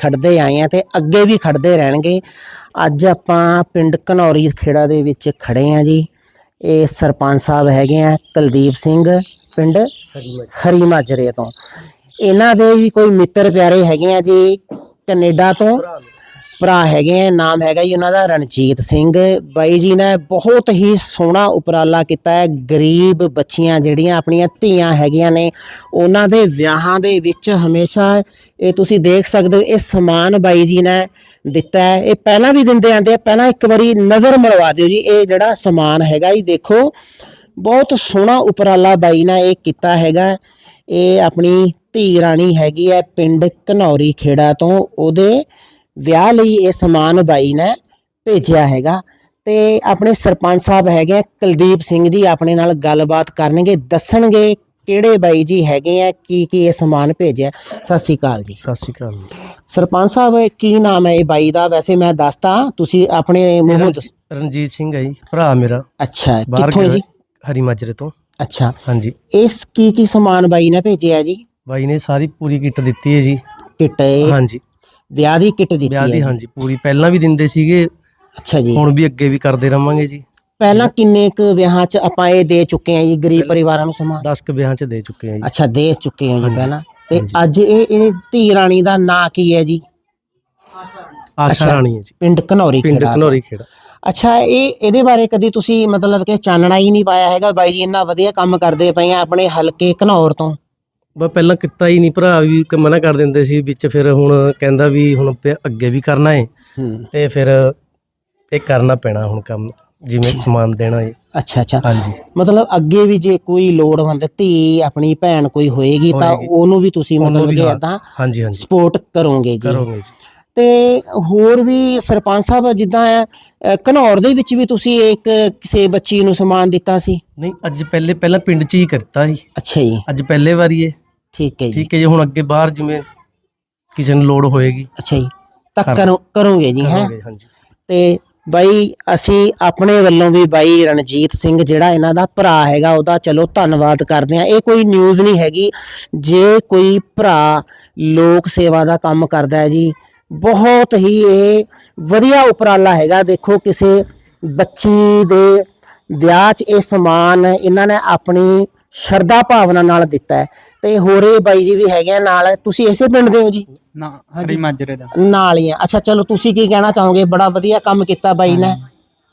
ਖੜਦੇ ਆਏ ਆ ਤੇ ਅੱਗੇ ਵੀ ਖੜਦੇ ਰਹਿਣਗੇ। ਅੱਜ ਆਪਾਂ ਪਿੰਡ ਘਨੌਰੀ ਖੇੜਾ ਦੇ ਵਿੱਚ ਖੜੇ ਆ ਜੀ। ਇਹ ਸਰਪੰਚ ਸਾਹਿਬ ਹੈਗੇ ਆ ਕੁਲਦੀਪ ਸਿੰਘ ਪਿੰਡ ਹਰੀ ਮਾਜਰੇ ਤੋਂ। ਇਹਨਾਂ ਦੇ ਵੀ ਕੋਈ ਮਿੱਤਰ ਪਿਆਰੇ ਹੈਗੇ ਆ ਜੀ ਕੈਨੇਡਾ ਤੋਂ। ਭਰਾ ਹੈਗੇ ਆ, ਨਾਮ ਹੈਗਾ ਜੀ ਉਹਨਾਂ ਦਾ ਰਣਜੀਤ ਸਿੰਘ। ਬਾਈ ਜੀ ਨੇ ਬਹੁਤ ਹੀ ਸੋਹਣਾ ਉਪਰਾਲਾ ਕੀਤਾ ਹੈ। ਗਰੀਬ ਬੱਚੀਆਂ ਜਿਹੜੀਆਂ ਆਪਣੀਆਂ ਧੀਆਂ ਹੈਗੀਆਂ ਨੇ, ਉਹਨਾਂ ਦੇ ਵਿਆਹਾਂ ਦੇ ਵਿੱਚ ਹਮੇਸ਼ਾ ਇਹ ਤੁਸੀਂ ਦੇਖ ਸਕਦੇ ਹੋ, ਇਹ ਸਮਾਨ ਬਾਈ ਜੀ ਨੇ ਦਿੱਤਾ ਹੈ। ਇਹ ਪਹਿਲਾਂ ਵੀ ਦਿੰਦੇ ਆਂਦੇ ਆ, ਪਹਿਲਾਂ ਇੱਕ ਵਾਰੀ ਨਜ਼ਰ ਮਰਵਾ ਦਿਓ ਜੀ, ਇਹ ਜਿਹੜਾ ਸਮਾਨ ਹੈਗਾ ਜੀ, ਦੇਖੋ। ਬਹੁਤ ਸੋਹਣਾ ਉਪਰਾਲਾ ਬਾਈ ਨੇ ਇਹ ਕੀਤਾ ਹੈਗਾ। ਇਹ ਆਪਣੀ ਧੀ ਰਾਣੀ ਹੈਗੀ ਹੈ ਪਿੰਡ ਘਨੌਰੀ ਖੇੜਾ ਤੋਂ, ਉਹਦੇ ਵਿਆਹ ਲਈ ਇਹ ਸਮਾਨ ਬਾਈ ਨੇ ਭੇਜਿਆ ਹੈਗਾ। ਤੇ ਆਪਣੇ ਸਰਪੰਚ ਸਾਹਿਬ ਹੈਗੇ ਆ ਕੁਲਦੀਪ ਸਿੰਘ ਜੀ ਆਪਣੇ ਨਾਲ ਗੱਲਬਾਤ ਕਰਨਗੇ ਦੱਸਣਗੇ ਕਿਹੜੇ ਬਾਈ ਜੀ ਹੈਗੇ ਆ ਕੀ ਕੀ ਇਹ ਸਮਾਨ ਭੇਜਿਆ। ਸਤਿ ਸ਼੍ਰੀ ਅਕਾਲ ਜੀ। ਸਤਿ ਸ਼੍ਰੀ ਅਕਾਲ ਸਰਪੰਚ ਸਾਹਿਬ ਕੀ ਨਾਮ ਹੈ ਇਹ ਬਾਈ ਦਾ? ਵੈਸੇ ਮੈਂ ਦੱਸਦਾ ਤੁਸੀਂ ਆਪਣੇ ਮੂੰਹੋਂ ਦੱਸ- ਰਣਜੀਤ ਸਿੰਘ ਹੈ ਜੀ ਭਰਾ ਮੇਰਾ। ਅੱਛਾ ਬਾਹਰ ਕਿੱਥੋਂ ਗਿਆ ਜੀ? ਹਰੀ ਮਾਜਰੇ ਤੋਂ। ਅੱਛਾ। ਹਾਂਜੀ। ਇਸ ਕੀ ਕੀ ਸਮਾਨ ਬਾਈ ਨੇ ਭੇਜਿਆ ਜੀ? ਬਾਈ ਨੇ ਸਾਰੀ ਪੂਰੀ ਕਿੱਟ ਦਿੱਤੀ ਹੈ ਜੀ। ਕਿੱਟ ਇਹ? ਹਾਂਜੀ। ਵਿਆਹ ਦੀ ਕਿੱਟ ਦਿੱਤੀ ਵਿਆਹ ਦੀ। ਹਾਂਜੀ ਪੂਰੀ। ਪਹਿਲਾਂ ਵੀ ਦਿੰਦੇ ਸੀਗੇ। ਅੱਛਾ ਜੀ। ਹੁਣ ਵੀ ਅੱਗੇ ਵੀ ਕਰਦੇ ਰਵਾਂਗੇ ਜੀ। ਪਹਿਲਾਂ ਕਿੰਨੇ ਕੁ ਵਿਆਹਾਂ 'ਚ ਆਪਾਂ ਇਹ ਦੇ ਚੁੱਕੇ ਹਾਂ ਜੀ ਗਰੀਬ ਪਰਿਵਾਰਾਂ ਨੂੰ ਸਮਾਨ? 10 ਕੁ ਵਿਆਹਾਂ ਚ ਦੇ ਚੁੱਕੇ ਆ ਜੀ। ਅੱਛਾ ਦੇ ਚੁੱਕੇ ਹਾਂ ਜੀ ਹਾਂਜੀ, ਪਹਿਲਾਂ। ਤੇ ਹਾਂਜੀ। ਅੱਜ ਇਹ ਇਹ ਧੀ ਰਾਣੀ ਦਾ ਨਾਂ ਕੀ ਹੈ ਜੀ? ਆਸ਼ਾ ਅੱਛਾ। ਰਾਣੀ ਹੈ ਜੀ। ਪਿੰਡ ਘਨੌਰੀ ਪਿੰਡ ਖੇੜਾ। ਘਨੌਰੀ ਖੇੜਾ। ਅੱਛਾ ਇਹ ਇਹਦੇ ਬਾਰੇ ਕਦੀ ਤੁਸੀਂ ਮਤਲਬ ਕਿ ਚਾਨਣਾ ਹੀ ਨਹੀਂ ਪਾਇਆ ਹੈਗਾ? ਬਾਈ ਜੀ ਇੰਨਾ ਵਧੀਆ ਕੰਮ ਕਰਦੇ ਪਏ ਆ ਆਪਣੇ ਹਲਕੇ ਘਨੌਰ ਤੋਂ। ਬਸ ਪਹਿਲਾਂ ਕੀਤਾ ਹੀ ਨਹੀਂ ਭਰਾ ਵੀ ਕ- ਮਨਾ ਕਰ ਦਿੰਦੇ ਸੀ ਵਿੱਚ ਫਿਰ ਹੁਣ ਕਹਿੰਦਾ ਵੀ ਹੁਣ ਪ- ਅੱਗੇ ਵੀ ਕਰਨਾ ਹੈ ਹੂੰ। ਤੇ ਫਿਰ ਇਹ ਕਰਨਾ ਪੈਣਾ ਹੁਣ ਕੰਮ ਜਿਵੇਂ ਸਮਾਨ ਦੇਣਾ ਹੈ ਅੱਛਾ ਅੱਛਾ। ਹਾਂਜੀ। ਮਤਲਬ ਅੱਗੇ ਵੀ ਜੇ ਕੋਈ ਲੋੜਵੰਦ ਧੀ ਆਪਣੀ ਭੈਣ ਕੋਈ ਹੋਏਗੀ ਤਾਂ ਹੋਏਗੀ। ਉਹਨੂੰ ਵੀ ਤੁਸੀਂ ਉਹਨੂੰ ਮਤਲਬ ਵੀ ਕਿ ਹਾਂ। ਇਦਾਂ ਹਾਂਜੀ ਹਾਂਜੀ। ਸਪੋਰਟ ਕਰੋਗੇ ਜੀ। ਕਰੋਗੇ ਜੀ। ਤੇ ਹੋਰ ਵੀ ਸਰਪੰਚ ਸਾਹਿਬ ਜਿੱਦਾਂ ਅ, ਘਨੌਰ ਦੇ ਵਿੱਚ ਵੀ ਤੁਸੀਂ ਇੱਕ ਕਿਸੇ ਬੱਚੀ ਨੂੰ ਸਮਾਨ ਦਿੱਤਾ ਸੀ? ਨਹੀਂ ਅੱਜ ਪਹਿਲੇ ਪਹਿਲਾਂ ਪਿੰਡ 'ਚ ਹੀ ਕਰਤਾ ਸੀ। ਅੱਛਾ ਜੀ। ਅੱਜ ਪਹਿਲੇ ਵਾਰੀ ਹੈ ਠੀਕ ਹੈ ਜੀ। ਠੀਕ ਹੈ ਜੀ ਹੁਣ ਅੱਗੇ ਬਾਹਰ ਜਿਵੇਂ ਕਿਸੇ ਨੂੰ ਲੋੜ ਹੋਏਗੀ। ਅੱਛਾ ਜੀ। ਤਾਂ ਕਰ- ਕਰੋ ਕਰੋਗੇ ਜੀ ਹੈ? ਕਰਾਂਗੇ ਹਾਂਜੀ। ਤੇ ਬਾਈ ਅਸੀਂ ਆਪਣੇ ਵੱਲੋਂ ਵੀ ਬਾਈ ਰਣਜੀਤ ਸਿੰਘ ਜਿਹੜਾ ਇਹਨਾਂ ਦਾ ਭਰਾ ਹੈਗਾ ਉਹਦਾ ਚਲੋ ਧੰਨਵਾਦ ਕਰਦੇ ਆ ਇਹ ਕੋਈ ਨਿਊਜ਼ ਨਹੀਂ ਹੈਗੀ। ਜੇ ਕੋਈ ਭਰਾ ਲੋਕ ਸੇਵਾ ਦਾ ਕੰਮ ਕਰਦਾ ਹੈ ਜੀ ਬਹੁਤ ਹੀ ਇਹ ਵਧੀਆ ਉਪਰਾਲਾ ਹੈਗਾ। ਦੇਖੋ ਕਿਸੇ ਬੱਚੀ ਦੇ ਵਿਆਹ 'ਚ ਇਹ ਸਮਾਨ ਇਹਨਾਂ ਨੇ ਆਪਣੀ ਸ਼ਰਧਾ ਭਾਵਨਾ ਨਾਲ ਦਿੱਤਾ ਹੈ। ਤੇ ਹੋਰੇ ਬਾਈ ਜੀ ਵੀ ਹੈਗੇ ਆ ਨਾਲ। ਤੁਸੀਂ ਇਸੇ ਪਿੰਡ ਦੇ ਹੋ ਜੀ? ਨਾ। ਹਰੀ ਮਾਜਰੇ ਦਾ। ਨਾਲ ਹੀ ਆ। ਅੱਛਾ ਚਲੋ ਤੁਸੀਂ ਕੀ ਕਹਿਣਾ ਚਾਹੋਗੇ? ਬੜਾ ਵਧੀਆ ਕੰਮ ਕੀਤਾ ਬਾਈ ਨੇ।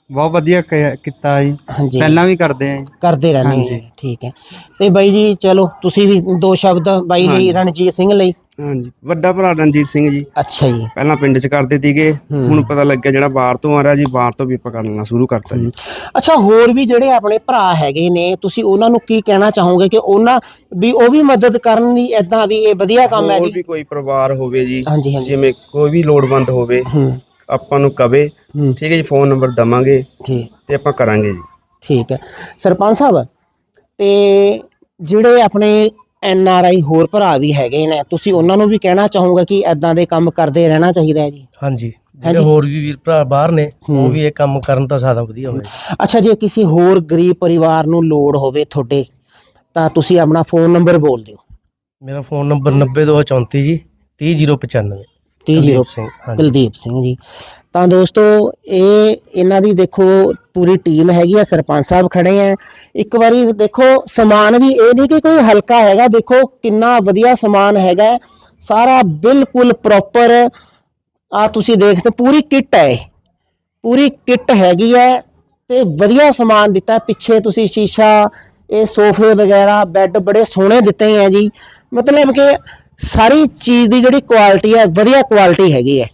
ਬਹੁਤ ਵਧੀਆ ਕੀਤਾ ਜੀ। ਹਾਂਜੀ। ਪਹਿਲਾਂ ਵੀ ਕਰਦੇ ਆਂ ਕਰਦੇ ਰਹਿੰਦੇ। ਹਾਂ ਠੀਕ ਹੈ। ਤੇ ਬਾਈ ਜੀ ਚਲੋ ਤੁਸੀਂ ਵੀ ਦੋ ਸ਼ਬਦ ਬਾਈ ਲਈ। ਰਣਜੀਤ ਸਿੰਘ ਲਈ। ਹਾਂਜੀ ਵੱਡਾ ਭਰਾ ਰਣਜੀਤ ਸਿੰਘ ਜੀ। ਅੱਛਾ ਜੀ। ਪਹਿਲਾਂ ਪਿੰਡ 'ਚ ਕਰਦੇ ਸੀਗੇ। ਹੁਣ ਪਤਾ ਲੱਗਿਆ ਜਿਹੜਾ ਬਾਹਰ ਤੋਂ ਆ ਰਿਹਾ ਜੀ ਬਾਹਰ ਤੋਂ ਵੀ ਆਪਾਂ ਕਰਨਾ ਸ਼ੁਰੂ ਕਰਤਾ ਜੀ। ਅੱਛਾ ਹੋਰ ਵੀ ਜਿਹੜੇ ਆਪਣੇ ਭਰਾ ਹੈਗੇ ਨੇ ਤੁਸੀਂ ਉਹਨਾਂ ਨੂੰ ਕੀ ਕਹਿਣਾ ਚਾਹੋਗੇ ਕਿ ਉਹਨਾਂ ਵੀ ਉਹ ਵੀ ਮਦਦ ਕਰਨ ਲਈ ਇਦਾਂ ਵੀ ਇਹ ਵਧੀਆ ਕੰਮ ਹੈ ਹੋਰ ਜੀ? ਵੀ ਕੋਈ ਪਰਿਵਾਰ ਹੋਵੇ ਜੀ ਹਾਂਜੀ ਹਾਂਜੀ। ਜਿਵੇਂ ਕੋਈ ਵੀ ਲੋੜਵੰਦ ਹੋਵੇ ਹੂੰ। ਆਪਾਂ ਨੂੰ ਕਵੇ ਠੀਕ ਹੈ ਜੀ ਫੋਨ ਨੰਬਰ ਦਵਾਂਗੇ ਤੇ ਆਪਾਂ ਕਰਾਂਗੇ ਜੀ। ਠੀਕ ਹੈ। ਸਰਪੰਚ ਸਾਹਿਬ ਤੇ ਜਿਹੜੇ ਆਪਣੇ ਐਨ ਆਰ ਆਈ ਹੋਰ ਭਰਾ ਵੀ ਹੈਗੇ ਨੇ। ਤੁਸੀਂ ਉਹਨਾਂ ਨੂੰ ਵੀ ਕਹਿਣਾ ਚਾਹੋਗੇ ਕਿ ਐਦਾਂ ਦੇ ਕੰਮ ਕਰਦੇ ਰਹਿਣਾ ਚਾਹੀਦਾ ਹੈ ਜੀ? ਹਾਂਜੀ। ਜਿਹੜੇ ਹੋਰ ਵੀ ਵੀਰ ਭਰਾ ਬਾਹਰ ਨੇ। ਉਹ ਵੀ ਇਹ ਕੰਮ ਕਰਨ ਤਾਂ ਜ਼ਿਆਦਾ ਵਧੀਆ ਹੋਵੇ ਅੱਛਾ ਜੇ ਕਿਸੇ ਹੋਰ ਗਰੀਬ ਪਰਿਵਾਰ ਨੂੰ ਲੋੜ ਹੋਵੇ ਤੁਹਾਡੇ ਤਾਂ ਤੁਸੀਂ ਆਪਣਾ ਫੋਨ ਨੰਬਰ ਬੋਲ ਦਿਓ। ਮੇਰਾ ਫੋਨ ਨੰਬਰ 90234 ਜੀ 30095 30 ਕੁਲਦੀਪ ਸਿੰਘ ਕੁਲਦੀਪ ਸਿੰਘ ਜੀ ਤਾਂ ਦੋਸਤੋ ਇਹ ਇਹਨਾਂ ਦੀ ਦੇਖੋ ਪੂਰੀ ਟੀਮ ਹੈਗੀ ਆ ਸਰਪੰਚ ਸਾਹਿਬ ਖੜੇ ਆ ਇੱਕ ਵਾਰੀ ਦੇਖੋ ਸਮਾਨ ਵੀ ਇਹ ਨਹੀਂ ਕਿ ਕੋਈ ਹਲਕਾ ਹੈਗਾ ਦੇਖੋ ਕਿੰਨਾ ਵਧੀਆ ਸਮਾਨ ਹੈਗਾ। ਸਾਰਾ ਬਿਲਕੁਲ ਪ੍ਰੋਪਰ ਆ ਤੁਸੀਂ ਦੇਖਦੇ ਪੂਰੀ ਕਿੱਟ ਹੈ। ਪੂਰੀ ਕਿੱਟ ਹੈਗੀ ਹੈ ਤੇ ਵਧੀਆ ਸਮਾਨ ਦਿੱਤਾ। ਪਿੱਛੇ ਤੁਸੀਂ ਸ਼ੀਸ਼ਾ ਇਹ ਸੋਫੇ ਵਗੈਰਾ ਬੈੱਡ ਬੜੇ ਸੋਹਣੇ ਦਿੱਤੇ ਆ ਜੀ ਮਤਲਬ ਕਿ ਸਾਰੀ ਚੀਜ਼ ਦੀ ਜਿਹੜੀ ਕੁਆਲਿਟੀ ਹੈ ਵਧੀਆ ਕੁਆਲਿਟੀ ਹੈਗੀ ਹੈ।